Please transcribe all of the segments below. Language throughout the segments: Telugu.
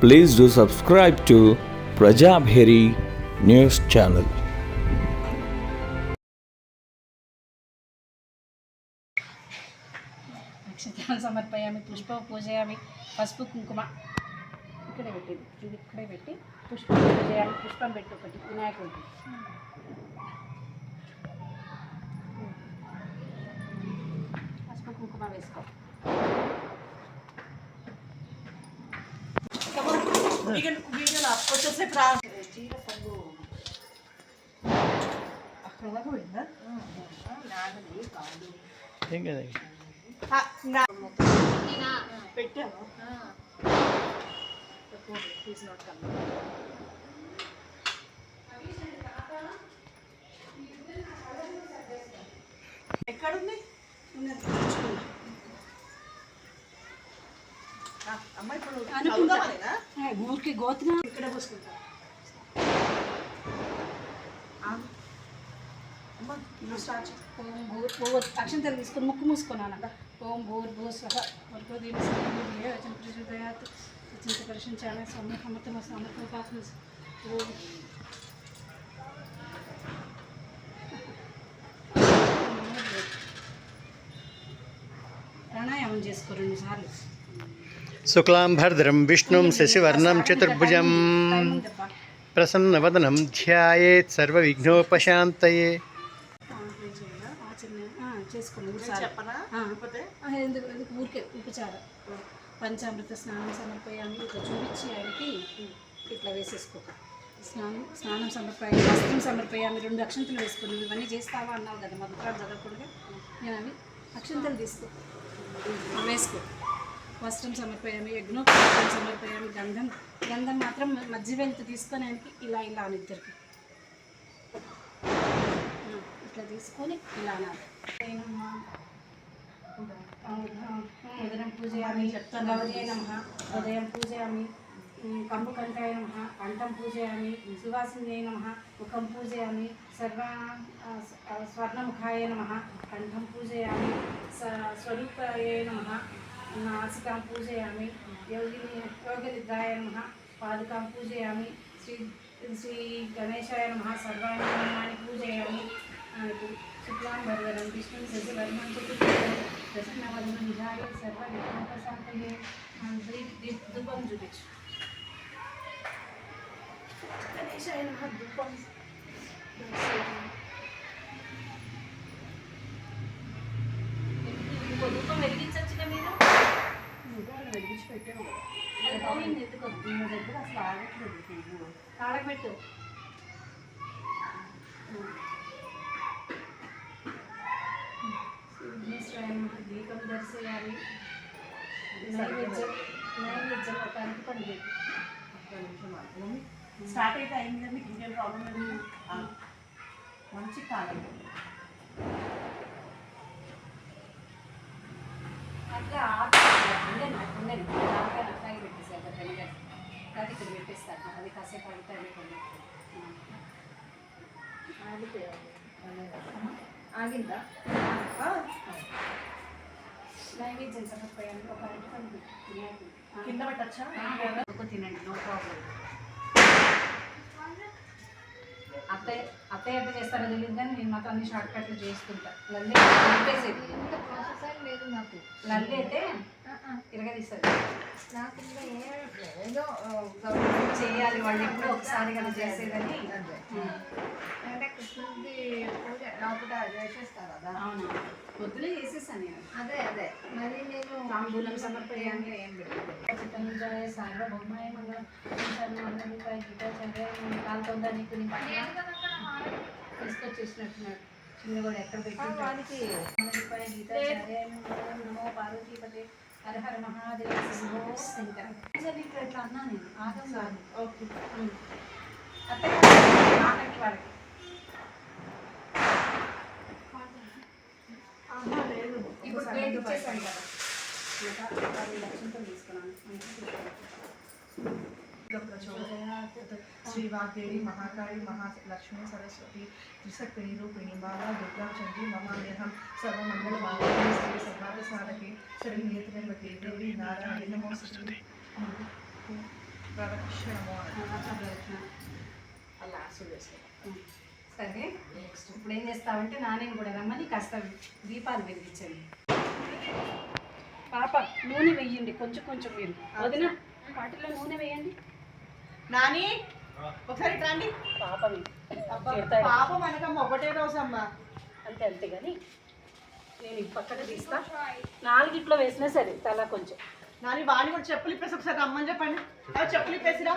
Please do subscribe to Prajabheri News Channel. నక్షత్రాలు సమర్పయామి పుష్ప పూజయామి పసుపు కుంకుమ ఇక్కడే పెట్టింది ఇది ఇక్కడే పెట్టి పుష్పం పూజయామి పుష్పం పెట్టు ఒకటి వినాయకుడికి నాగలి కాదు. పెట్టాను? ఎక్కడుంది? ఆ, అమ్మ ఇప్పుడు? ఊరికి గోతుగా ఇక్కడ పోసుకుంటా. ఆ. అమ్మ తీసుకొని ముక్కు మూసుకున్నాను ఓం భూర్ భూ స్వహ వర్గో దేవి చింత పరిశించాలి సమ్య సమర్థమ సమర్థపాత్మ ఓం. ప్రాణాయామం చేసుకో రెండు సార్లు. శుక్లాం విష్ణుం శశివర్ణం చతుర్భుజం ప్రసన్నవదనం ధ్యాయేత్ సర్వవిఘ్నోపశాంతయే విఘ్నోపశాంతయే ఉపచారం పంచామృత స్నానం సమర్పయాన్ని ఇట్లా చూపించి ఆయనకి ఇట్లా వేసేసుకో స్నానం స్నానం సమర్పయ వస్త్రం సమర్పయాన్ని రెండు అక్షంతలు వేసుకుని ఇవన్నీ చేస్తావా అన్నావు కదా మంత్రాలు చదవకుండా నేను అవి అక్షంతలు తీసుకో. వేసుకో. వస్త్రం సమర్పయామి యజ్ఞోపవస్త్రం సమర్పయామి గంధం గంధం మాత్రం మధ్య వెంత తీసుకొని ఆయనకి ఇలా ఇలా అని ఇద్దరికి. ఇట్లా తీసుకొని ఇలా అనాలి? ఉదయం పూజయామి గౌరీ నమ. ఉదయం పూజయామి కంబు కంఠాయ నమ. కంఠం పూజయామి సువాసిన్యై నమ. ముఖం పూజయామి సర్వ ఆ, స్వర్ణముఖాయ నమ. కంఠం పూజయామి స- స్వరూపాయ నమ. నాసికాం పూజయామి యోగిని యోగనిద్రాయ నమ పాదుకాం పూజయామి శ్రీ శ్రీ గణేశాయ నమ సర్వాణి పూజయామి ఆ, ఇప్పుడు శుక్లాం భరదరం విష్ణుం శశివర్ణం చతుర్భుజం ప్రసన్నవదనం విధాయ సర్వ విఘ్నోపశాంతయే ధూపం చూపించు విఘ్నేశ్వరాయ దీపం దర్శయాలి నైవేద్యం నైవేద్యం ఒక అంటు పని స్టార్ట్ అయితే అయింది మీకు ఇంకేం ప్రాబ్లం లేదు. మంచి కాలం అట్లా ఉండండి. దానిపైన అట్లాగే పెట్టేసి అట్లా పెనగ అది ఇక్కడ పెట్టేస్తాను అది కాసేపు ఆగితే అదే కొన్ని ఆగిందా? నైవేద్యం సమర్పయాన్ని ఒక పని. ఆ. కింద పెట్టచ్చా? ఒక తినండి నో ప్రాబ్లం. అత్తయ్య అత్తయ్య ఎంత చేస్తారో తెలియదు కానీ నేను మాత్రం అన్ని షార్ట్ కట్లు చేసుకుంటా లల్లి కలిపేసేది లేదు నాకు లల్లి అయితే తిరగదీస్తుంది నాకు ఇంకా ఏదో ఆ, చేయాలి వాళ్ళు ఎప్పుడో ఒకసారి కదా చేసేదని. అంటే కృష్ణుడి పూజ లోపల చేసేస్తారు కదా అవును. పొద్దునే చేసేసాను నేను. అదే అదే. మరి నేను తాంబూలం సమర్పయాన్ని ఏం చిత్తనుజాయ సార్వభౌమాయ మంగళం మంగళికాయ గీతాచార్య కాలుతోందా నీకు నీ పక్కన తీసుకొచ్చేసినట్టున్నాడు. చిన్నగోడు ఎక్కడ ఆ, పెట్టి మంగళికాయ గీతాచార్య నమో పార్వతీపతే. హర హర మహాదేవ శంకర. ఇట్లా ఇట్లా అన్నా నేను ఆగం కాదు. ఓకే. ఇప్పుడు ప్లేట్ ఇచ్చేసాను కదా. పది లక్షలతో శ్రీ వాగ్దేవి మహాకాళి మహాలక్ష్మి సరస్వతి త్రిశక్తిని రూపిణి బాలా దుర్గా చండి మమామ్యహం సర్వమంగళ మాంగళ్య శ్రీ సర్వార్థ సాధకి శ్రీ నేత్రేమతి దేవి నారాయణ నమోస్తుంది అలా సరే నెక్స్ట్ ఇప్పుడు ఏం చేస్తామంటే నాన్నని కూడా రమ్మని కాస్త దీపాలు వెలిగించండి. పాప నూనె వెయ్యండి కొంచెం కొంచెం మీరు. వదిన వాటిలో నూనె వేయండి. నాని ఒకసారి రండి. తిడతాడు. పాపం అనకమ్మ ఒకటే రోజు అమ్మా అంతే అంతే కానీ నేను ఈ పక్కన తీస్తా. నాలుగిట్లో వేసినా సరే తల కొంచెం. నాని వాడిని కూడా చెప్పులు ఇప్పేసి ఒకసారి రమ్మని చెప్పండి. చెప్పులు ఇప్పేసిరా?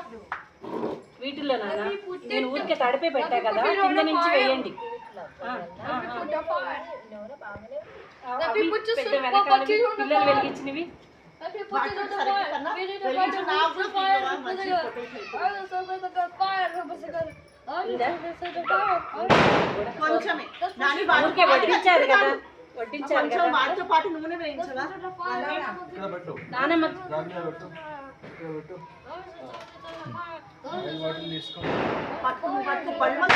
వీటిల్లో నాన్న నేను ఊరికే తడిపే పెట్టా కదా కింద నుంచి వేయండి. పిల్లలు వెలిగించినవి. వాటిని సరిగ్గా కన్నా వెలిగించు, నాకు కూడా తీయరా, మంచి ఉందా? కొంచెమే నాని వాడి ఊరికే వడ్డించారు కదా వడ్డించారు కొంచెం కదా వాటితో పాటు నూనె వేయించదా నానమ్మ పట్టుకు పట్టుకు పళ్ళు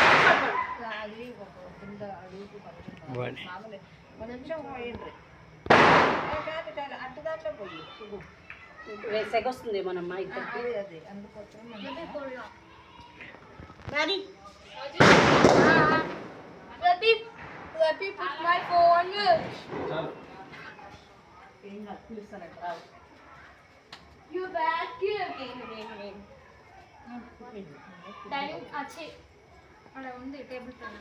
మంది పట్టుకోండి. వాడి సెగొస్తుంది మనమ్మ ఇద్దరికి Nani Pradeep, Pradeep, put my phone. ఏం కాదు పిలుస్తానంట రావు. You back here. Dining, అచ్చే అక్కడ ఉంది టేబుల్ పైన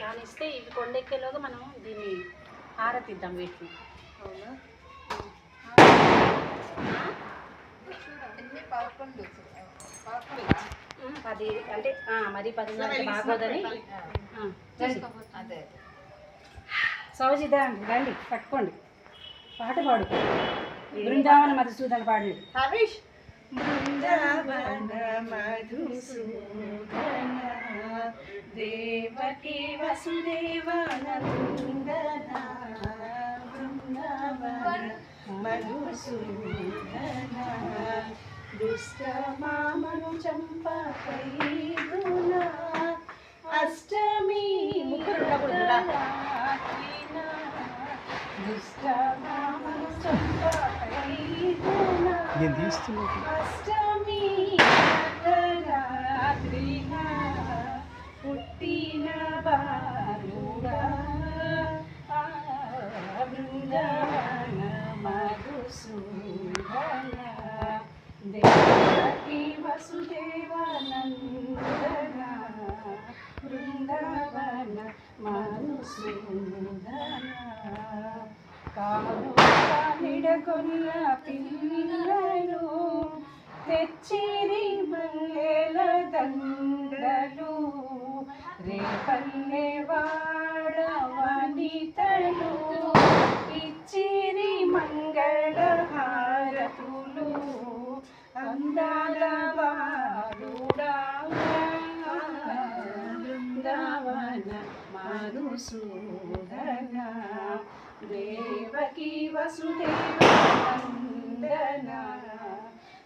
కానిస్తే ఇవి కొండెక్కేలోగా మనం దీన్ని ఆరతిద్దాం వీటిని. పది అంటే ఆ, మరి పది బాగోదని. సౌజిదా రండి పట్టుకోండి. పాట పాడు. బృందావన మధుసూదన పాడండి హరీష్! బృందావన మధుసూదన దేవకి వసుదేవన బృందన బృందావన మధుసూదన దుష్ట మామను చంపకై అష్టమి దుష్ట మామను చంపకై అష్టమి పుట్టిన బాలుడా బృందావన మధుసూదన. దేవకి వసుదేవనందన పిల్లలు తెచ్చిరి మల్లెల దండలు. రేపల్లె వాడ వనితలు ఇచ్చిరి మంగళ హారతులు. అందాల బాలుడా బృందావన మధుసూదన దేవకి వసుదేవనందన.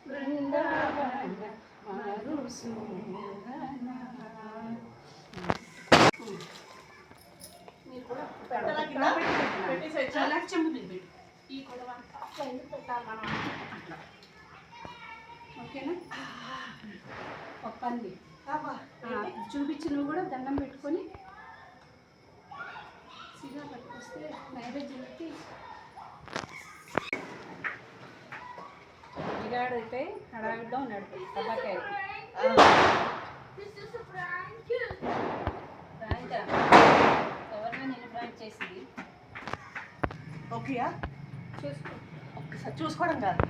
బృందావన మధుసూదన. మీరు కూడా పెట్టి చెంబు మీద ఈ గొడవ అట్లా ఎందుకు పెట్టాలి మనం అట్లా ఓకేనా ఒక పంది చూపించి నువ్వు కూడా దండం పెట్టుకొని సిగా పట్టుకొస్తే నైవేద్యం పెట్టి ఇగాడైతే హడావిడిలో ఉన్నాడు. టబాకాయకి నేను ప్రాంక్ చేసింది ఓకేయా? చూసుకో. ఒక్కసారి చూసుకోవడం కాదు.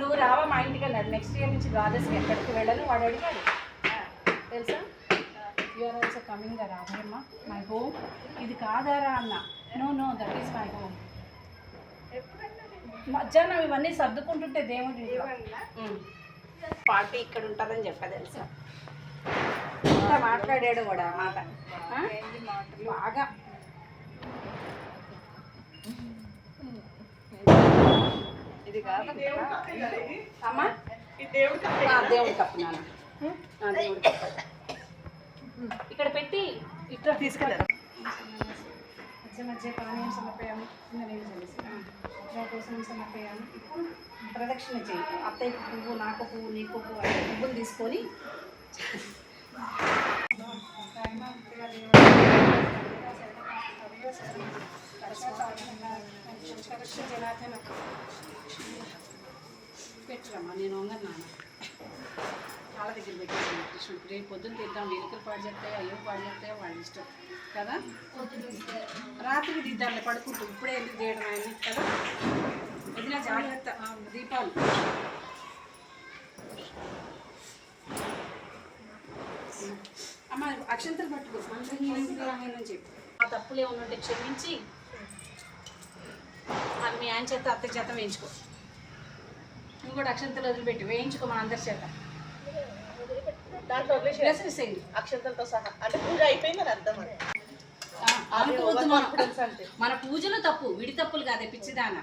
నువ్వు రావా మా ఇంటికి అన్నాడు నెక్స్ట్ ఇయర్ నుంచి ద్వాదశి ఎక్కడికి వెళ్ళను వాడు అడిగాడు. తెలుసా? You're also coming the Radhamma. My home ఇది కాదారా అన్న? No no that is my home మధ్యాహ్నం ఇవన్నీ సర్దుకుంటుంటే దేవుడి. పార్టీ ఇక్కడ ఉంటుందని చెప్పా తెలుసా? మాట్లాడాడు కూడా మాట? బాగా. ఇది కాదు? అమ్మా దేవుడి కప్పే? దేవుడి ఇక్కడ పెట్టి ఇట్లా తీసుకెళ్ళారు మధ్య మధ్య పానీయం సమర్పయామి కింద నీళ్ళు చల్లేసి నాకు దర్శనం సమర్పయాను ఇప్పుడు ప్రదక్షిణ చేయి అత్తయ్యకు పువ్వు నాకు పువ్వు నీకు పువ్వు అంటే పువ్వులు తీసుకొని జనార్దన పెట్టురమ్మా నేను వంగను నాన్న. వాళ్ళ దగ్గర పెట్టేసాను కృష్ణుడికి రేపు పొద్దున్న తీద్దాం వెనుకలు పాడు చెప్తాయో అయ్యో పాడు చెప్తాయో వాళ్ళ ఇష్టం. కదా? రాత్రికి తీద్దాంలే పడుకుంటూ. ఇప్పుడే ఎందుకు చేయడం ఆయన కదా? వదిన జాగ్రత్త. దీపాలు. అమ్మ అక్షంతలు పట్టుకో. మంత్రహీనం చెప్పి. ఆ తప్పులు ఏమన్నా ఉంటే క్షమించి అది మీ ఆయన చేత అత్త చేత వేయించుకో. నువ్వు కూడా అక్షంతలు వదిలిపెట్టి వేయించుకో మా అందరి చేత. దాంట్లో అక్షంతలతో సహా. అంటే పూజ అయిపోయిందని అర్థం అది. ఆ, అనుకోవద్దు మనం. పూజలు తప్పు విడి తప్పులు కాదే పిచ్చిదాన.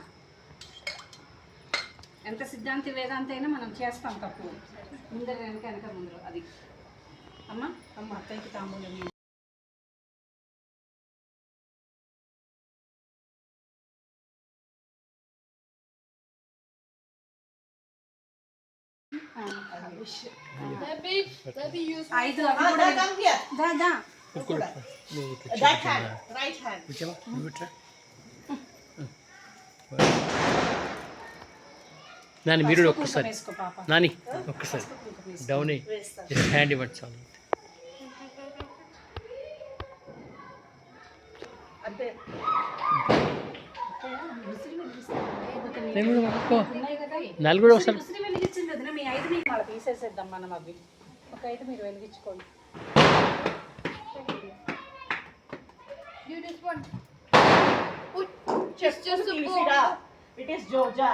ఎంత సిద్ధాంతి వేదాంత అయినా మనం చేస్తాం తప్పు. ముందర వెనక వెనక ముందర అది. అమ్మ? అమ్మ అత్తయ్యకి తాంబూలం నాని మీరు కూడా కుంకుమ ఒక్కసారి. వేసుకో పాప నాని ఒక్కసారి. కుంకుమ వేసుకో. డౌన్ అయ్యి. జస్ట్ హ్యాండ్ ఇవ్వండి చాలు. అంటే విసిరి తీసేసేద్దాం మనం అవి. ఒక ఐదు మీరు వెలిగించుకోండి ఇట్ ఈస్ జోజా.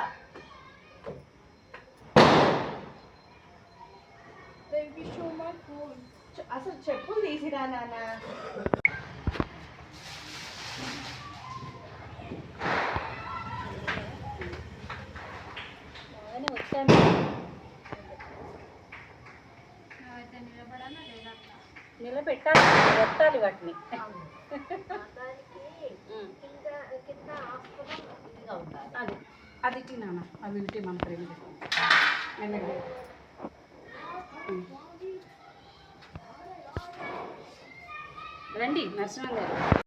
అసలు చెప్పులు తీసిరా నాన్న. బాగానే వచ్చాను అయితే నిలబడాలా లేదా నిలబెట్టాలి కొట్టాలి వాటిని. అది. అది నాన్న. అవి ఇంటి మన ప్రేమ రండి నరసింహన్ గారు.